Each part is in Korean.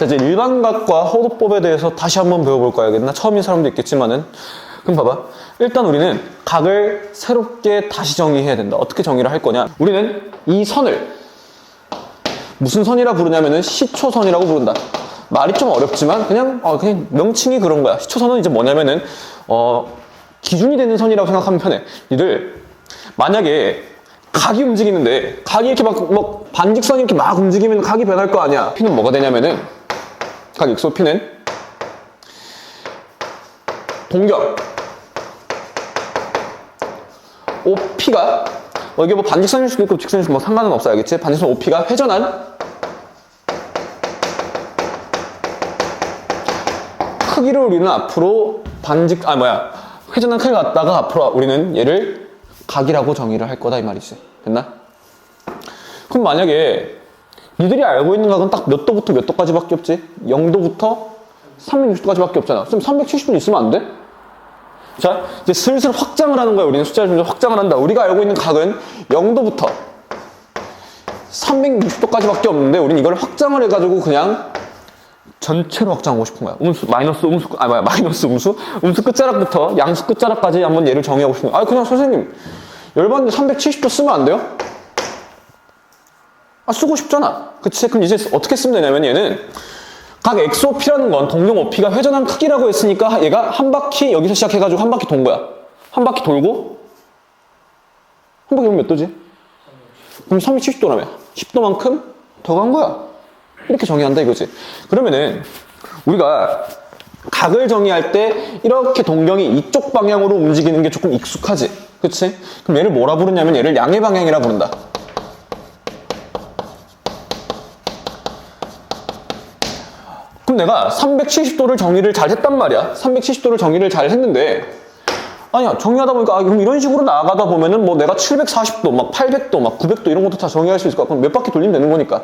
자, 이제 일반각과 호도법에 대해서 다시 한번 배워볼 거야겠나? 처음인 사람도 있겠지만은. 그럼 봐봐. 일단 우리는 각을 새롭게 다시 정의해야 된다. 어떻게 정의를 할 거냐? 우리는 이 선을 무슨 선이라 부르냐면은 시초선이라고 부른다. 말이 좀 어렵지만 그냥 어, 그냥 명칭이 그런 거야. 시초선은 이제 뭐냐면은 어 기준이 되는 선이라고 생각하면 편해. 니들 만약에 각이 움직이는데 각이 이렇게 막, 막 반직선이 이렇게 막 움직이면 각이 변할 거 아니야. P는 뭐가 되냐면은 각 익소 P는 동경 OP가 어, 이게 뭐 반직선일 수도 있고 직선일 수도 뭐 상관은 없어 알겠지? 반직선 OP가 회전한 크기를 우리는 앞으로 반직 아 뭐야 회전한 크기 갖다가 앞으로 우리는 얘를 각이라고 정의를 할 거다 이 말이지 됐나? 그럼 만약에 니들이 알고 있는 각은 딱 몇 도부터 몇 도까지밖에 없지? 0도부터 360도까지밖에 없잖아 그럼 370도 있으면 안 돼? 자 이제 슬슬 확장을 하는 거야 우리는 숫자를 점점 확장을 한다 우리가 알고 있는 각은 0도부터 360도까지밖에 없는데 우리는 이걸 확장을 해가지고 그냥 전체로 확장하고 싶은 거야. 음수, 마이너스 음수, 아, 뭐야, 마이너스 음수? 음수 끝자락부터 양수 끝자락까지 한번 얘를 정의하고 싶은 거야. 아, 그냥 선생님, 열받는데 370도 쓰면 안 돼요? 아, 쓰고 싶잖아. 그치? 그럼 이제 어떻게 쓰면 되냐면 얘는 각 XOP라는 건 동경 OP가 회전한 크기라고 했으니까 얘가 한 바퀴 여기서 시작해가지고 한 바퀴 돈 거야. 한 바퀴 돌고 한 바퀴 돌면 몇 도지? 그럼 370도라며. 10도만큼 더 간 거야. 이렇게 정의한다 이거지. 그러면은 우리가 각을 정의할 때 이렇게 동경이 이쪽 방향으로 움직이는 게 조금 익숙하지. 그치? 그럼 얘를 뭐라 부르냐면 얘를 양의 방향이라 부른다. 내가 370도를 정의를 잘 했단 말이야. 370도를 정의를 잘 했는데 아니야 정의하다 보니까 아, 그럼 이런 식으로 나아가다 보면은 뭐 내가 740도, 막 800도, 막 900도 이런 것도 다 정의할 수 있을 것 같고 몇 바퀴 돌리면 되는 거니까.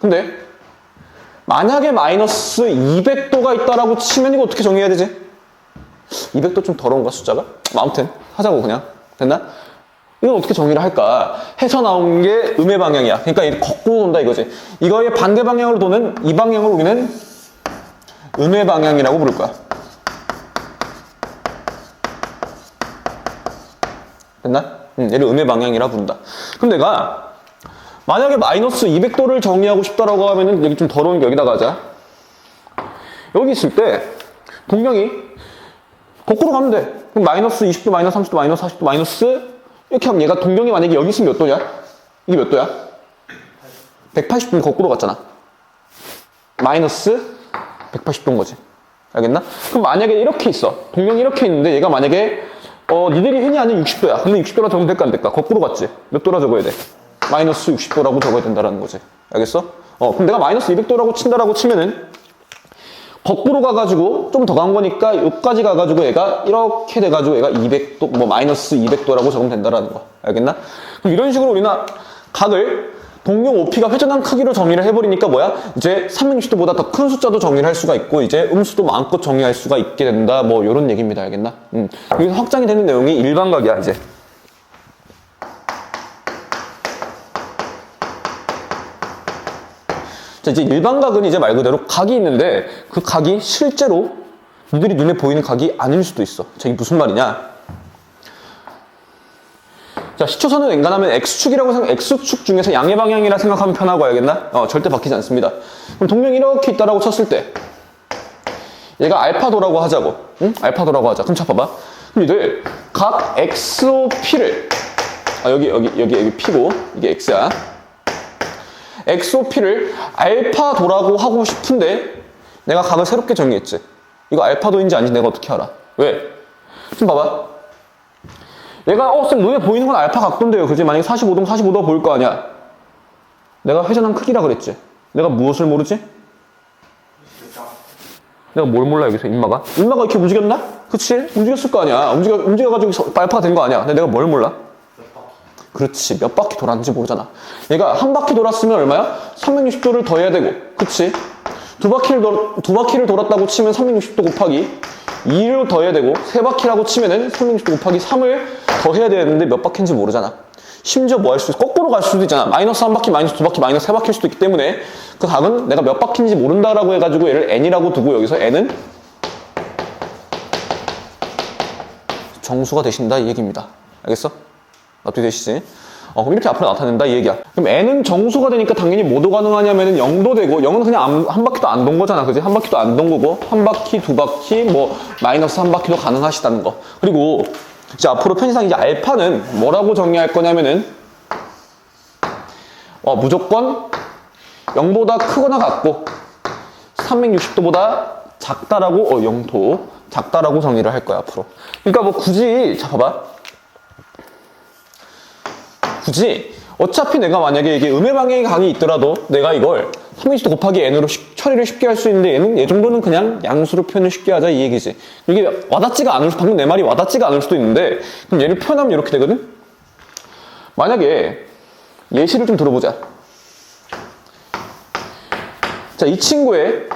근데 만약에 마이너스 200도가 있다라고 치면 이거 어떻게 정의해야 되지? 200도 좀 더러운가 숫자가? 뭐 아무튼 하자고 그냥 됐나? 이건 어떻게 정의를 할까? 해서 나온 게 음의 방향이야. 그러니까 이 거꾸로 돈다 이거지. 이거의 반대 방향으로 도는 이 방향을 우리는 음의 방향이라고 부를 거야. 됐나? 응, 얘를 음의 방향이라 부른다. 그럼 내가 만약에 마이너스 200도를 정의하고 싶다라고 하면은 여기 좀 더러운 게 여기다가 하자. 여기 있을 때 동경이 거꾸로 가면 돼. 그럼 마이너스 20도, 마이너스 30도, 마이너스 40도, 마이너스 이렇게 하면 얘가 동경이 만약에 여기 있으면 몇 도냐? 이게 몇 도야? 180도는 거꾸로 갔잖아. 마이너스 180도인 거지. 알겠나? 그럼 만약에 이렇게 있어. 동경이 이렇게 있는데 얘가 만약에 어 니들이 흔히 아는 60도야. 그러면 60도라 적으면 될까 안 될까? 거꾸로 갔지. 몇 도라 적어야 돼? 마이너스 60도라고 적어야 된다는 거지. 알겠어? 어, 그럼 내가 마이너스 200도라고 친다라고 치면은 거꾸로 가가지고 좀 더 간 거니까 여기까지 가가지고 얘가 이렇게 돼가지고 얘가 200도, 뭐 마이너스 200도라고 적으면 된다라는 거. 알겠나? 그럼 이런 식으로 우리는 각을 동경 OP가 회전한 크기로 정의를 해버리니까 뭐야? 이제 360도보다 더 큰 숫자도 정의를 할 수가 있고 이제 음수도 마음껏 정의할 수가 있게 된다. 뭐 이런 얘기입니다. 알겠나? 음. 여기서 확장이 되는 내용이 일반각이야 이제. 자, 이제 일반 각은 이제 말 그대로 각이 있는데 그 각이 실제로 니들이 눈에 보이는 각이 아닐 수도 있어. 자, 이게 무슨 말이냐? 자, 시초선은 엔간하면 X축이라고 생각, X축 중에서 양의 방향이라 생각하면 편하고 알겠나? 어, 절대 바뀌지 않습니다. 그럼 동명이 이렇게 있다라고 쳤을 때 얘가 알파도라고 하자고. 응? 알파도라고 하자. 그럼 자, 봐봐. 그럼 니들 각 XOP를 아, 여기, 여기, 여기, 여기 P고 이게 X야. XOP를 알파도라고 하고 싶은데 내가 각을 새롭게 정의했지. 이거 알파도인지 아닌지 내가 어떻게 알아? 왜? 좀 봐봐. 얘가 어, 쌤 눈에 보이는 건 알파 각도인데요. 그지? 만약에 45도, 45도 보일 거 아니야. 내가 회전한 크기라 그랬지. 내가 무엇을 모르지? 내가 뭘 몰라 여기서 인마가? 인마가 이렇게 움직였나? 그치? 움직였을 거 아니야. 움직여, 움직여가지고 서- 알파가 된 거 아니야. 근데 내가 뭘 몰라? 그렇지. 몇 바퀴 돌았는지 모르잖아. 얘가 한 바퀴 돌았으면 얼마야? 360도를 더해야 되고. 그치? 두 바퀴를, 돌, 두 바퀴를 돌았다고 치면 360도 곱하기 2를 더해야 되고 세 바퀴라고 치면은 360도 곱하기 3을 더해야 되는데 몇 바퀴인지 모르잖아. 심지어 뭐 할 수도 있어? 거꾸로 갈 수도 있잖아. 마이너스 한 바퀴, 마이너스 두 바퀴, 마이너스 세 바퀴일 수도 있기 때문에 그 각은 내가 몇 바퀴인지 모른다라고 해가지고 얘를 n이라고 두고 여기서 n은 정수가 되신다 이 얘기입니다. 알겠어? 납득 되시지? 어, 그럼 이렇게 앞으로 나타낸다 이 얘기야. 그럼 n은 정수가 되니까 당연히 뭐도 가능하냐면은 0도 되고 0은 그냥 안- 한 바퀴도 안 돈 거잖아. 그지? 한 바퀴도 안 돈 거고 한 바퀴, 두 바퀴, 뭐 마이너스 한 바퀴도 가능하시다는 거. 그리고 이제 앞으로 편의상 이제 알파는 뭐라고 정의할 거냐면은 어, 무조건 0보다 크거나 같고 360도보다 작다라고 어 0도 작다라고 정의를 할 거야 앞으로. 그러니까 뭐 굳이 자 봐봐. 굳이 어차피 내가 만약에 이게 음의 방향의 각이 있더라도 내가 이걸 360도 곱하기 n으로 쉽- 처리를 쉽게 할 수 있는데 얘는 얘 정도는 그냥 양수로 표현을 쉽게 하자 이 얘기지. 이게 와닿지가 않을 수 방금 내 말이 와닿지가 않을 수도 있는데 그럼 얘를 표현하면 이렇게 되거든. 만약에 예시를 좀 들어보자. 자, 이 친구의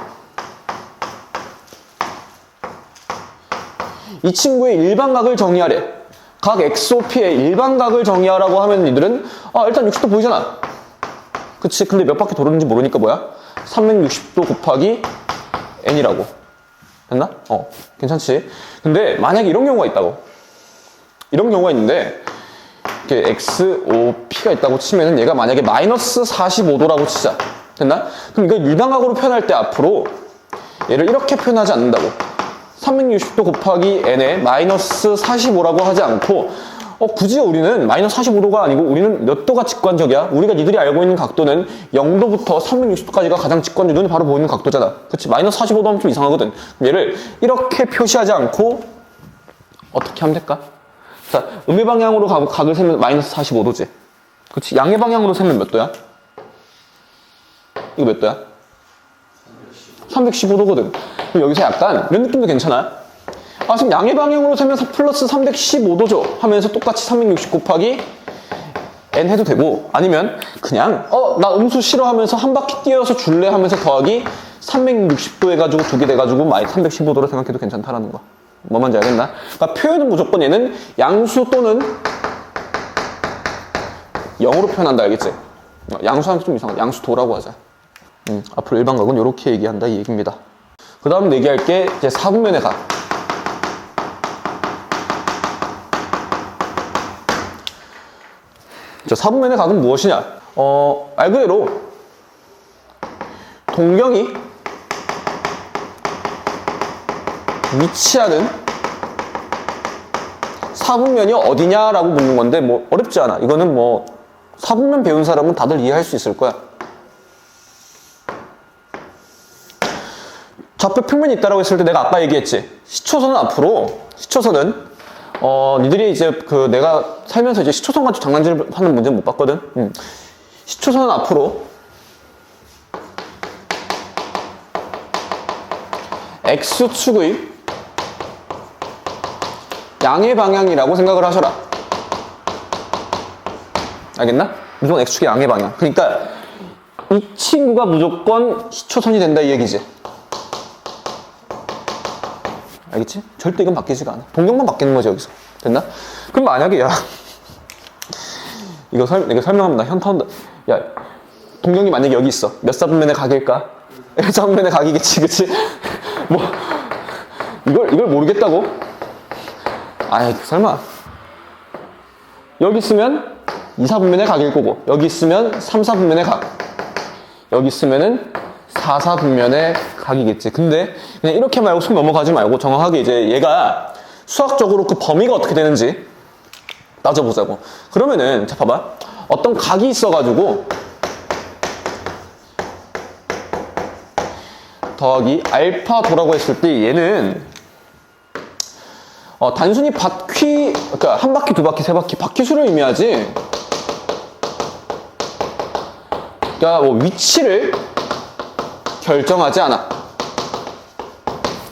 이 친구의 일반각을 정의하래. 각 XOP의 일반각을 정의하라고 하면 이들은 아 일단 60도 보이잖아. 그치? 근데 몇 바퀴 도는지 모르니까 뭐야? 360도 곱하기 n이라고. 됐나? 어, 괜찮지? 근데 만약에 이런 경우가 있다고. 이런 경우가 있는데 이렇게 XOP가 있다고 치면은 얘가 만약에 마이너스 45도라고 치자. 됐나? 그럼 이걸 일반각으로 표현할 때 앞으로 얘를 이렇게 표현하지 않는다고. 360도 곱하기 n에 마이너스 45라고 하지 않고 어, 굳이 우리는 마이너스 45도가 아니고 우리는 몇 도가 직관적이야? 우리가 니들이 알고 있는 각도는 0도부터 360도까지가 가장 직관적, 눈이 바로 보이는 각도잖아. 그치? 마이너스 45도 하면 좀 이상하거든. 얘를 이렇게 표시하지 않고 어떻게 하면 될까? 자, 음의 방향으로 각, 각을 세면 마이너스 45도지. 그치? 양의 방향으로 세면 몇 도야? 이거 몇 도야? 315도거든. 그럼 여기서 약간 이런 느낌도 괜찮아. 아, 지금 양의 방향으로 세면 플러스 315도죠. 하면서 똑같이 360 곱하기 n 해도 되고 아니면 그냥 어, 나 음수 싫어하면서 한 바퀴 뛰어서 줄래 하면서 더하기 360도 해가지고 두 개 돼가지고 마이 315도로 생각해도 괜찮다라는 거. 뭐 뭔지 알겠나? 그러니까 표현은 무조건 얘는 양수 또는 0으로 표현한다 알겠지? 어, 양수하면 좀 이상하다. 양수도라고 하자. 음, 앞으로 일반각은 이렇게 얘기한다 이 얘기입니다. 그 다음 얘기할 게 이제 사분면의 각. 자, 사분면의 각은 무엇이냐? 어, 말 그대로 동경이 위치하는 사분면이 어디냐라고 묻는 건데 뭐 어렵지 않아. 이거는 뭐 사분면 배운 사람은 다들 이해할 수 있을 거야. 좌표 평면이 있다라고 했을 때 내가 아까 얘기했지. 시초선은 앞으로 시초선은 어 니들이 이제 그 내가 살면서 이제 시초선 가지고 장난질 하는 문제는 못 봤거든. 음. 시초선은 앞으로 x축의 양의 방향이라고 생각을 하셔라. 알겠나? 무조건 x축의 양의 방향. 그러니까 이 친구가 무조건 시초선이 된다 이 얘기지. 알겠지? 절대 이건 바뀌지가 않아. 동경만 바뀌는 거지 여기서. 됐나? 그럼 만약에 야 이거 설 이거 설명하면 나 현타 온다. 야 동경이 만약에 여기 있어. 몇 사분면의 각일까? 1사분면의 각이겠지, 그치? 뭐 이걸 이걸 모르겠다고? 아이 설마 여기 있으면 2사분면의 각일 거고 여기 있으면 3사분면의 각 여기 있으면은 4사분면의 각이겠지. 근데 그냥 이렇게 말고 속 넘어가지 말고 정확하게 이제 얘가 수학적으로 그 범위가 어떻게 되는지 따져보자고. 그러면은 자 봐봐. 어떤 각이 있어가지고 더하기 알파 도라고 했을 때 얘는 어, 단순히 바퀴 그러니까 한 바퀴 두 바퀴 세 바퀴 바퀴 수를 의미하지. 그러니까 뭐 위치를 결정하지 않아.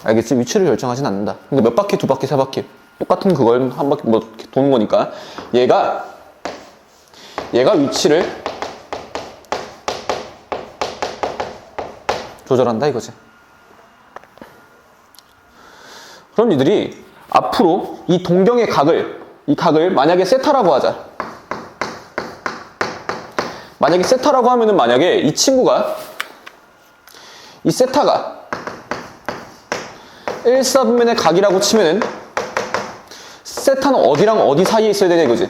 알겠지? 위치를 결정하진 않는다. 근데 몇 바퀴, 두 바퀴, 세 바퀴. 똑같은 그걸 한 바퀴 뭐 도는 거니까. 얘가, 얘가 위치를 조절한다 이거지. 그럼 니들이 앞으로 이 동경의 각을 이 각을 만약에 세타라고 하자. 만약에 세타라고 하면은 만약에 이 친구가 이 세타가 1, 4분면의 각이라고 치면은 세타는 어디랑 어디 사이에 있어야 되냐 이거지.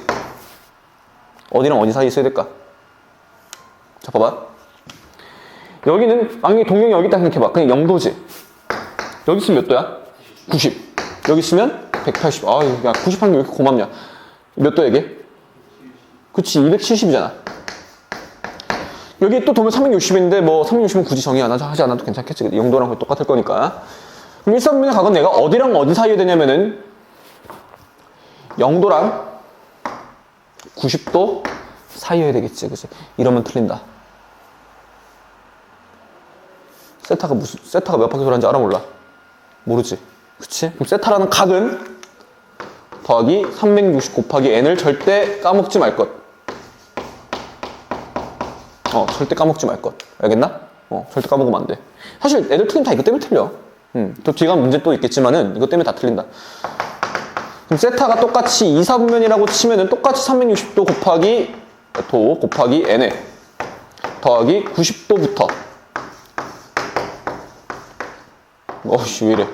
어디랑 어디 사이에 있어야 될까? 자, 봐봐. 여기는, 만약에 동경이 여기 있다 생각해봐. 그냥 0도지. 여기 있으면 몇 도야? 90. 여기 있으면 180. 아, 야, 90 하는 게왜 이렇게 고맙냐? 몇 도야, 이게? 그치, 270이잖아. 여기 또 도면 360인데, 뭐, 360은 굳이 정의 안 하지 않아도 괜찮겠지. 0도랑 거의 똑같을 거니까. 그럼 1사분면의 각은 내가 어디랑 어디 사이에 되냐면은, 0도랑 90도 사이여야 되겠지, 그치? 이러면 틀린다. 세타가 무슨, 세타가 몇 바퀴 돌았는지 알아 몰라? 모르지. 그치? 그럼 세타라는 각은 더하기 360 곱하기 n을 절대 까먹지 말 것. 어, 절대 까먹지 말 것. 알겠나? 어, 절대 까먹으면 안 돼. 사실 애들 틀리면 다 이것 때문에 틀려. 음, 또 뒤가 문제 또 있겠지만은 이것 때문에 다 틀린다. 그럼 세타가 똑같이 2, 4분면이라고 치면은 똑같이 360도 곱하기 도 곱하기 n에 더하기 90도부터 어씨 왜 이래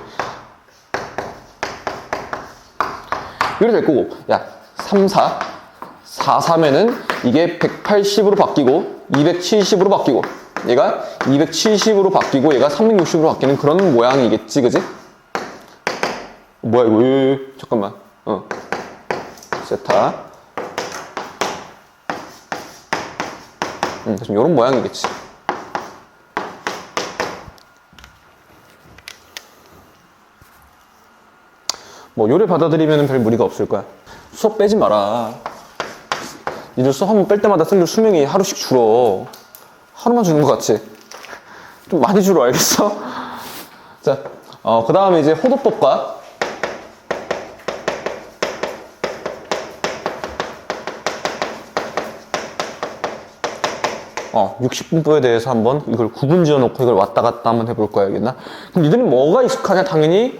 이래 될 거고 야 3, 4 4, 3에는 이게 180으로 바뀌고 270으로 바뀌고 얘가 270으로 바뀌고 얘가 360으로 바뀌는 그런 모양이겠지 그지? 뭐야 이거? 에, 잠깐만. 어. 세타. 음, 좀 이런 모양이겠지. 뭐 요래 받아들이면 별 무리가 없을 거야. 수업 빼지 마라 니들 수업 한 번 뺄 때마다 쌤들 수명이 하루씩 줄어 하루만 주는 것 같지? 좀 많이 줄어 알겠어? 자, 어, 그 다음에 이제 호도법과 어, 60분법에 대해서 한번 이걸 구분 지어놓고 이걸 왔다 갔다 한번 해볼 거야, 알겠나? 그럼 니들은 뭐가 익숙하냐? 당연히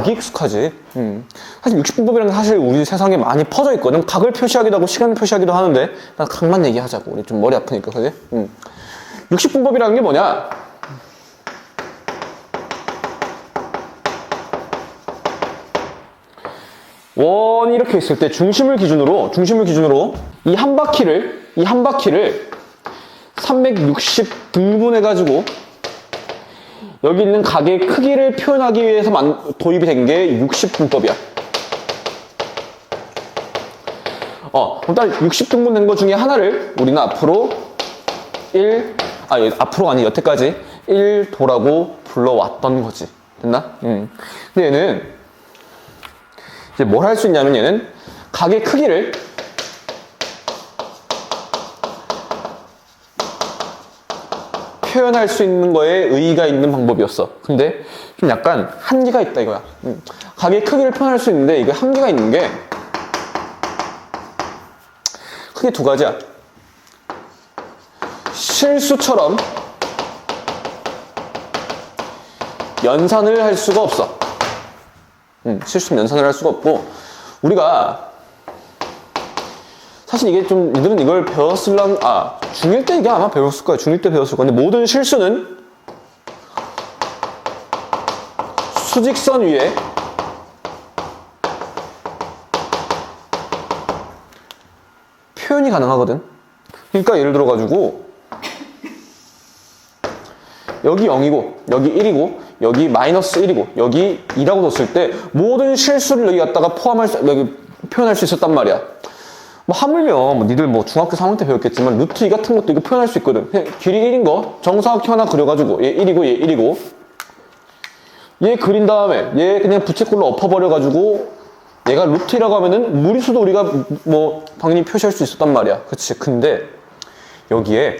이게 익숙하지. 음. 사실 60분법이라는 게 사실 우리 세상에 많이 퍼져 있거든. 각을 표시하기도 하고 시간을 표시하기도 하는데 난 각만 얘기하자고. 우리 좀 머리 아프니까, 그지? 음. 60분법이라는 게 뭐냐? 원이 이렇게 있을 때 중심을 기준으로 중심을 기준으로 이 한 바퀴를 이 한 바퀴를 360 등분해 가지고 여기 있는 각의 크기를 표현하기 위해서 만- 도입이 된 게 60분법이야. 어, 일단 60등분 된 것 중에 하나를 우리는 앞으로 1, 아, 여- 앞으로가 아니 여태까지 1도라고 불러왔던 거지. 됐나? 음. 근데 얘는 이제 뭘 할 수 있냐면 얘는 각의 크기를 표현할 수 있는 거에 의의가 있는 방법이었어. 근데 좀 약간 한계가 있다 이거야. 음. 각의 크기를 표현할 수 있는데 이게 한계가 있는 게 크게 두 가지야. 실수처럼 연산을 할 수가 없어. 음, 실수 연산을 할 수가 없고 우리가 사실 이게 좀 니들은 이걸 배웠을랑 아 중1 때 이게 아마 배웠을 거야. 중1 때 배웠을 건데 모든 실수는 수직선 위에 표현이 가능하거든. 그러니까 예를 들어 가지고 여기 0이고 여기 1이고 여기 마이너스 1이고 여기 2라고 뒀을 때 모든 실수를 여기 갖다가 포함할 수 여기 표현할 수 있었단 말이야 뭐 하물며 뭐 니들 뭐 중학교 3학년 때 배웠겠지만 루트 2 같은 것도 이거 표현할 수 있거든. 길이 1인 거? 정사각형 하나 그려가지고 얘 1이고 얘 1이고. 얘 그린 다음에 얘 그냥 부채꼴로 엎어버려가지고 얘가 루트 2라고 하면은 무리수도 우리가 뭐 당연히 표시할 수 있었단 말이야. 그치? 근데 여기에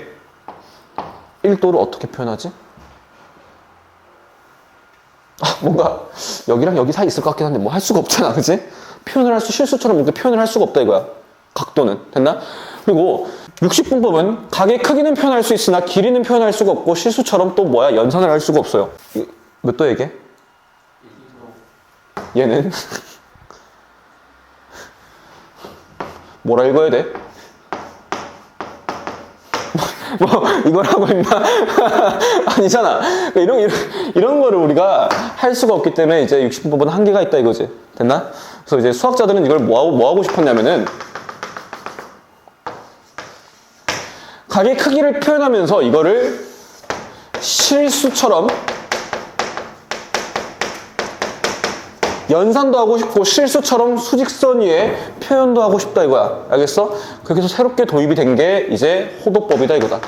1도를 어떻게 표현하지? 아, 뭔가 여기랑 여기 사이 있을 것 같긴 한데 뭐 할 수가 없잖아. 그치? 표현을 할 수 실수처럼 이렇게 표현을 할 수가 없다 이거야 각도는 됐나? 그리고 60분법은 각의 크기는 표현할 수 있으나 길이는 표현할 수가 없고 실수처럼 또 뭐야 연산을 할 수가 없어요 이- 몇 도야 이게? 얘는 뭐라 읽어야 돼? 뭐 이걸 하고 있나? 아니잖아. 그러니까 이런, 이런 이런 거를 우리가 할 수가 없기 때문에 이제 60분법은 한계가 있다 이거지. 됐나? 그래서 이제 수학자들은 이걸 뭐 하고 뭐 하고 싶었냐면은 각의 크기를 표현하면서 이거를 실수처럼 연산도 하고 싶고 실수처럼 수직선 위에 표현도 하고 싶다 이거야. 알겠어? 그렇게 해서 새롭게 도입이 된 게 이제 호도법이다 이거다.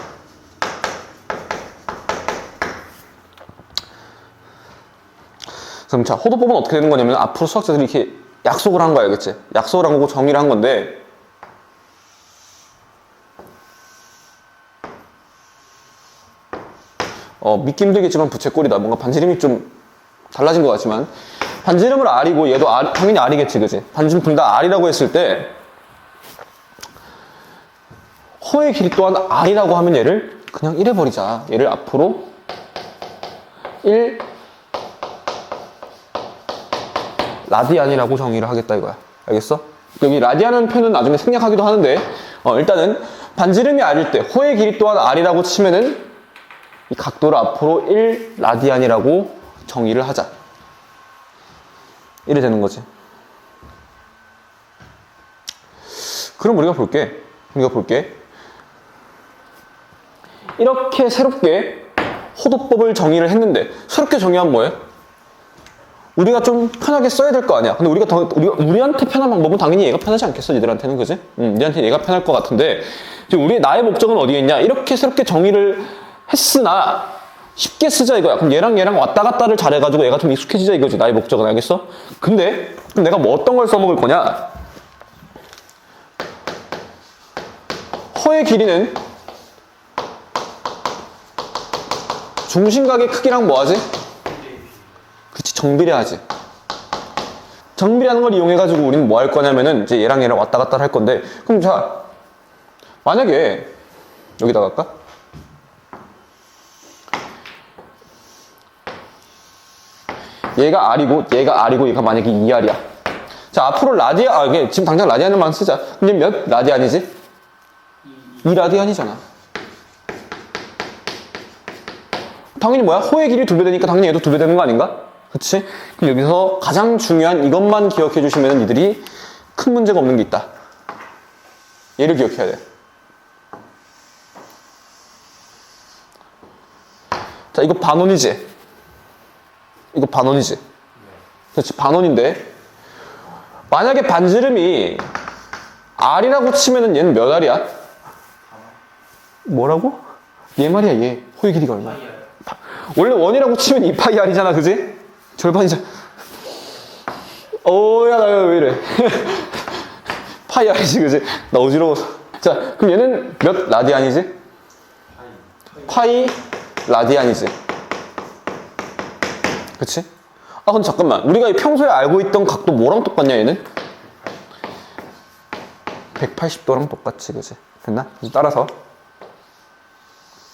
그럼 자, 호도법은 어떻게 되는 거냐면 앞으로 수학자들이 이렇게 약속을 한 거야, 알겠지? 약속을 한 거고 정의를 한 건데 어, 믿기 힘들겠지만 부채꼴이다. 뭔가 반지름이 좀 달라진 것 같지만 반지름을 R이고 얘도 R, 당연히 R이겠지, 그지? 반지름 둘다 R이라고 했을 때 호의 길이 또한 R이라고 하면 얘를 그냥 1 해버리자. 얘를 앞으로 1 라디안이라고 정의를 하겠다 이거야. 알겠어? 여기 라디안은 표현은 나중에 생략하기도 하는데 어, 일단은 반지름이 R일 때 호의 길이 또한 R이라고 치면은 이 각도를 앞으로 1 라디안이라고 정의를 하자. 이래 되는 거지. 그럼 우리가 볼게. 우리가 볼게. 이렇게 새롭게 호도법을 정의를 했는데 새롭게 정의하면 뭐해? 우리가 좀 편하게 써야 될 거 아니야. 근데 우리가 더 우리가 우리한테 편한 방법은 당연히 얘가 편하지 않겠어, 니들한테는 그지? 응, 니한테 얘가 편할 것 같은데 지금 우리 나의 목적은 어디에 있냐? 이렇게 새롭게 정의를 했으나 쉽게 쓰자 이거야. 그럼 얘랑 얘랑 왔다 갔다를 잘해가지고 얘가 좀 익숙해지자 이거지. 나의 목적은 알겠어? 근데 그럼 내가 뭐 어떤 걸 써먹을 거냐? 허의 길이는 중심각의 크기랑 뭐하지? 그치 정비례하지. 정비례하는 걸 이용해가지고 우리는 뭐 할 거냐면은 이제 얘랑 얘랑 왔다 갔다 할 건데 그럼 자 만약에 여기다 갈까? 얘가 R이고 얘가 R이고 얘가 만약에 2R이야. 자 앞으로 라디안 아 이게 지금 당장 라디안을만 쓰자. 근데 몇 라디안이지? 2 라디안이잖아. 당연히 뭐야? 호의 길이 두 배 되니까 당연히 얘도 두 배 되는 거 아닌가? 그치? 그럼 여기서 가장 중요한 이것만 기억해 주시면 니들이 큰 문제가 없는 게 있다. 얘를 기억해야 돼. 자, 이거 반원이지? 이거 반원이지? 그렇지, 반원인데. 만약에 반지름이 R이라고 치면은 얘는 몇 R이야? 뭐라고? 얘 말이야, 얘. 호의 길이가 얼마야? 원래 원이라고 치면 2파이 R이잖아, 그지? 절반이잖아. 오, 야, 나 왜 이래. 파이 R이지, 그지? 나 어지러워서. 자, 그럼 얘는 몇 라디안이지? 파이 라디안이지. 그치? 아, 근데 잠깐만. 우리가 평소에 알고 있던 각도 뭐랑 똑같냐, 얘는? 180도랑 똑같지, 그지? 됐나? 따라서.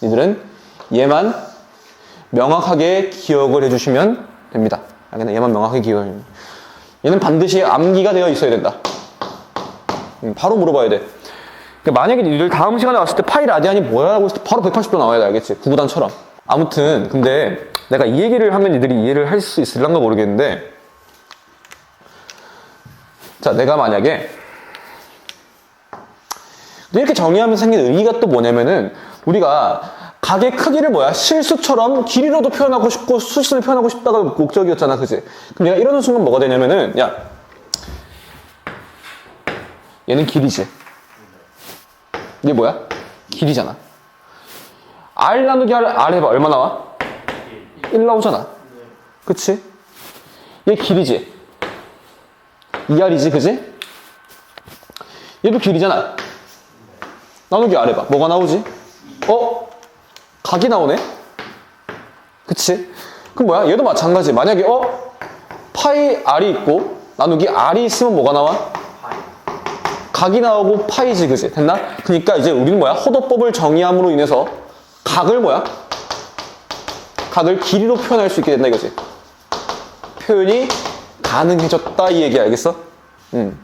니들은 얘만 명확하게 기억을 해주시면 됩니다. 알겠나? 얘만 명확하게 기억을. 얘는 반드시 암기가 되어 있어야 된다. 음, 바로 물어봐야 돼. 그러니까 만약에 니들 다음 시간에 왔을 때 파이 라디안이 뭐라고 했을 때 바로 180도 나와야 돼, 알겠지? 구구단처럼. 아무튼, 근데 내가 이 얘기를 하면 니들이 이해를 할 수 있을란가 모르겠는데, 자, 내가 만약에 이렇게 정의하면서 생긴 의의가 또 뭐냐면은 우리가 각의 크기를 뭐야? 실수처럼 길이로도 표현하고 싶고 수식을 표현하고 싶다가 목적이었잖아 그지? 그럼 내가 이러는 순간 뭐가 되냐면은 야 얘는 길이지. 이게 뭐야? 길이잖아 R 나누기 R, R 해봐 얼마 나와 1 나오잖아 그치 얘 길이지 2R이지 그지 얘도 길이잖아 나누기 R 해봐 뭐가 나오지 어? 각이 나오네? 그치? 그럼 뭐야? 얘도 마찬가지. 만약에, 어? 파이 R이 있고, 나누기 R이 있으면 뭐가 나와? 각이 나오고 파이지, 그지? 됐나? 그니까 이제 우리는 뭐야? 호도법을 정의함으로 인해서 각을 뭐야? 각을 길이로 표현할 수 있게 된다, 이거지. 표현이 가능해졌다 이 얘기 알겠어? 음.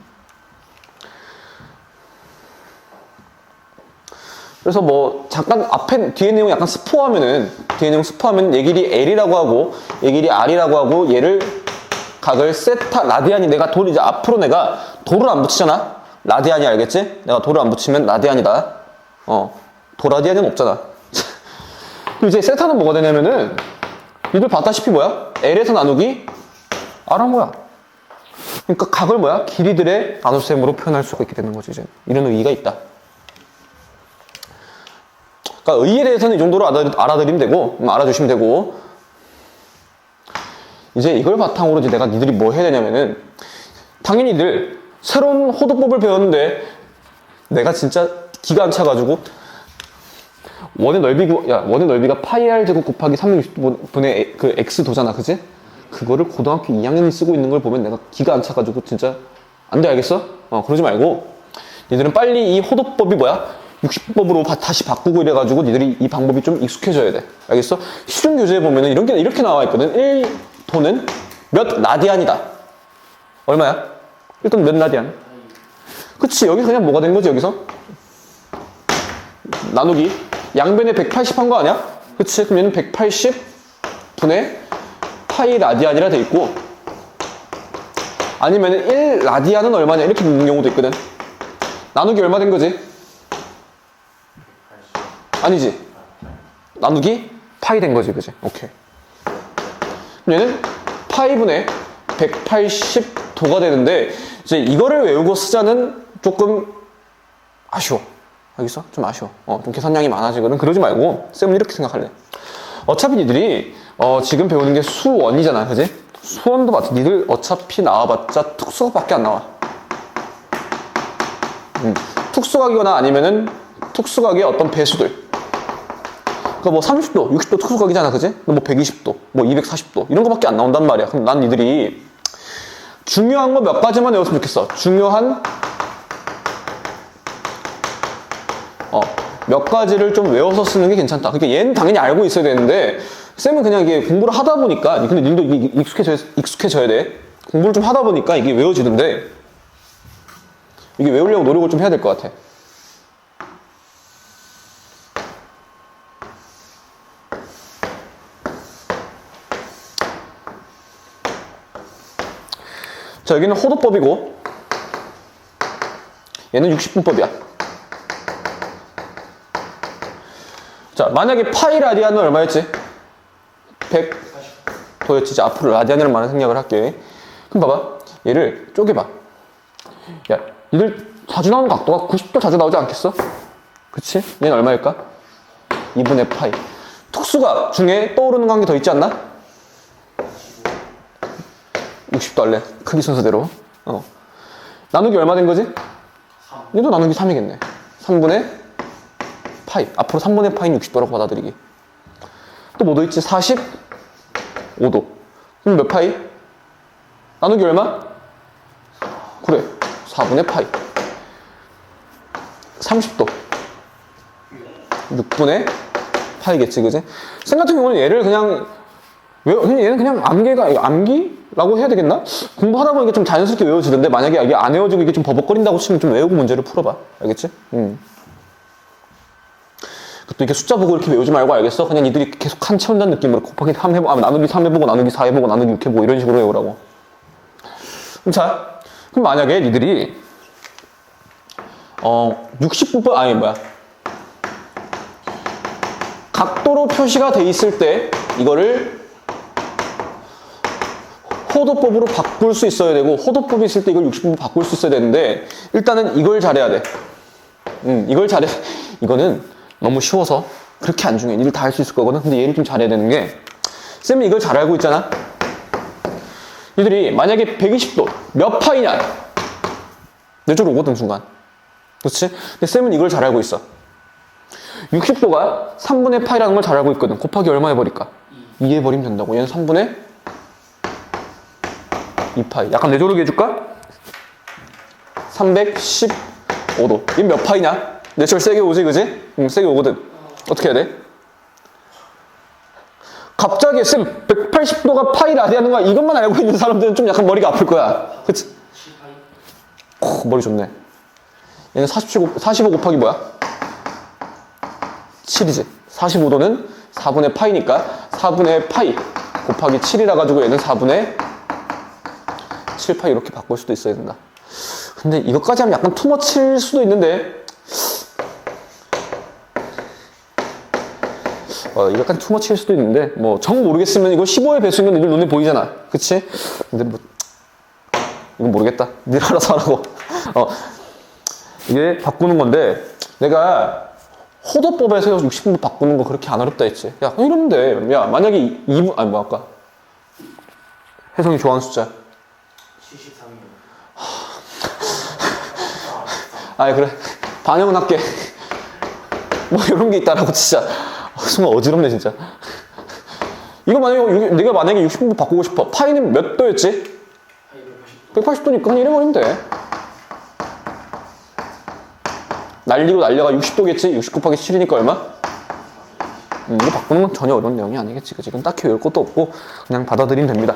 그래서 뭐 잠깐 앞에 뒤에 내용 약간 스포하면은 뒤에 내용 스포하면 얘 길이 L이라고 하고 얘 길이 R이라고 하고 얘를 각을 세타 라디안이 내가 돌 이제 앞으로 내가 돌을 안 붙이잖아 라디안이 알겠지? 내가 돌을 안 붙이면 라디안이다 어 도라디안은 없잖아 이제 세타는 뭐가 되냐면은 니들 봤다시피 뭐야? L에서 나누기 R은 뭐야? 그러니까 각을 뭐야? 길이들의 나눗셈으로 표현할 수가 있게 되는 거지 이제 이런 의의가 있다 그러니까 의에 대해서는 이 정도로 알아- 알아들이면 되고 음, 알아주시면 되고 이제 이걸 바탕으로 이제 내가 니들이 뭐 해야 되냐면은 당연히 니들 새로운 호도법을 배웠는데 내가 진짜 기가 안 차가지고 원의 넓이 야 원의 넓이가 파이 r 제곱 곱하기 360분의 그 x 도잖아 그지? 그거를 고등학교 2학년이 쓰고 있는 걸 보면 내가 기가 안 차가지고 진짜 안 돼 알겠어? 어 그러지 말고 니들은 빨리 이 호도법이 뭐야? 60법으로 다시 바꾸고 이래가지고 니들이 이 방법이 좀 익숙해져야 돼. 알겠어? 시중 교재에 보면은 이런 게 이렇게 나와 있거든. 1 도는 몇 라디안이다. 얼마야? 일단 몇 라디안? 그치, 여기 그냥 뭐가 된 거지, 여기서? 나누기. 양변에 180 한 거 아니야? 그치, 그럼 얘는 180 분의 파이 라디안이라 돼 있고, 아니면은 1 라디안은 얼마냐? 이렇게 묻는 경우도 있거든. 나누기 얼마 된 거지? 아니지. 나누기 파이 된 거지, 그지? 오케이. 그럼 얘는 파이분의 180도가 되는데, 이제 이거를 외우고 쓰자는 조금 아쉬워. 알겠어? 좀 아쉬워. 어, 좀 계산량이 많아지거든. 그러지 말고, 쌤은 이렇게 생각할래. 어차피 니들이, 어, 지금 배우는 게 수원이잖아, 그지? 수원도 마찬 니들 어차피 나와봤자 특수각밖에 안 나와. 음, 특수각이거나 아니면은 특수각의 어떤 배수들. 그러니까 뭐 30도, 60도 특수각이잖아, 그지? 뭐 120도, 뭐 240도 이런 거밖에 안 나온단 말이야. 그럼 난 니들이 중요한 거 몇 가지만 외웠으면 좋겠어. 중요한 어, 몇 가지를 좀 외워서 쓰는 게 괜찮다. 그러니까 얘는 당연히 알고 있어야 되는데 쌤은 그냥 이게 공부를 하다 보니까 근데 니들도 이게 익숙해져야, 익숙해져야 돼. 공부를 좀 하다 보니까 이게 외워지는데 이게 외우려고 노력을 좀 해야 될 것 같아. 자, 여기는 호도법이고, 얘는 60분법이야. 자, 만약에 파이 라디안은 얼마였지? 100 도였지. 이제 앞으로 라디안을 많은 생략을 할게. 그럼 봐봐. 얘를 쪼개봐. 야, 얘들 자주 나오는 각도가 90도 자주 나오지 않겠어? 그치? 얘는 얼마일까? 2분의 파이. 특수가 중에 떠오르는 관계 더 있지 않나? 60도 할래. 크기 순서대로. 어. 나누기 얼마 된 거지? 얘도 나누기 3이겠네. 3분의 파이. 앞으로 3분의 파이는 60도라고 받아들이기. 또뭐더 있지? 45도. 그럼 몇 파이? 나누기 얼마? 그래. 4분의 파이. 30도. 6분의 파이겠지, 그지? 쌤 같은 경우는 얘를 그냥 왜, 얘는 그냥 암기가, 암기라고 해야 되겠나? 공부하다 보니까 좀 자연스럽게 외워지던데, 만약에 이게 안 외워지고 이게 좀 버벅거린다고 치면 좀 외우고 문제를 풀어봐. 알겠지? 음. 또 이렇게 숫자 보고 이렇게 외우지 말고 알겠어? 그냥 니들이 계속 한 채운다는 느낌으로 곱하기 3 해보고, 아, 나누기 3 해보고, 나누기 4 해보고, 나누기 6 해보고, 이런 식으로 외우라고. 그럼 자, 그럼 만약에 니들이, 어, 60분법, 아니, 뭐야. 각도로 표시가 돼 있을 때, 이거를 호도법으로 바꿀 수 있어야 되고 호도법이 있을 때 이걸 60분 바꿀 수 있어야 되는데 일단은 이걸 잘해야 돼. 음, 이걸 잘해. 이거는 너무 쉬워서 그렇게 안 중요해. 니들 다할 수 있을 거거든. 근데 얘를 좀 잘해야 되는 게 쌤이 이걸 잘 알고 있잖아. 니들이 만약에 120도 몇 파이냐? 내 쪽으로 오거든 순간. 그렇지? 근데 쌤은 이걸 잘 알고 있어. 60도가 3분의 파이라는 걸 잘 알고 있거든. 곱하기 얼마 해버릴까? 2 해버리면 된다고. 얘는 3분의 2파이. 약간 내조르게 해줄까? 315도. 이게 몇 파이냐? 내철 세게 오지, 그지? 응, 세게 오거든. 어떻게 해야 돼? 갑자기 쌤 180도가 파이 라디아는 거야 이것만 알고 있는 사람들은 좀 약간 머리가 아플 거야 그치? 오, 머리 좋네 얘는 45, 45 곱하기 뭐야? 7이지 45도는 4분의 파이니까 4분의 파이 곱하기 7이라 가지고 얘는 4분의 7파이 이렇게 바꿀 수도 있어야 된다 근데 이것까지 하면 약간 투머치일 수도 있는데 어, 약간 투머치일 수도 있는데 뭐 정 모르겠으면 이거 15의 배수면 이들 눈에 보이잖아. 그치? 근데 뭐 이건 모르겠다. 니 알아서 하라고. 어, 이게 바꾸는 건데 내가 호도법에서 60분도 바꾸는 거 그렇게 안 어렵다 했지. 야 이러면 돼야 만약에 2분 아니 뭐 아까. 혜성이 좋아하는 숫자. 73년. 아 그래. 반영은 할게. 뭐 이런 게 있다라고 진짜 어, 정말 어지럽네 진짜 이거 만약에 유- 내가 만약에 60분 바꾸고 싶어 파이는 몇 도였지? 180도 니까 그냥 이래버리면 돼 날리고 날려가 60도겠지? 60 곱하기 7이니까 얼마? 음, 이거 바꾸는 건 전혀 어려운 내용이 아니겠지 그치? 이건 딱히 외울 것도 없고 그냥 받아들이면 됩니다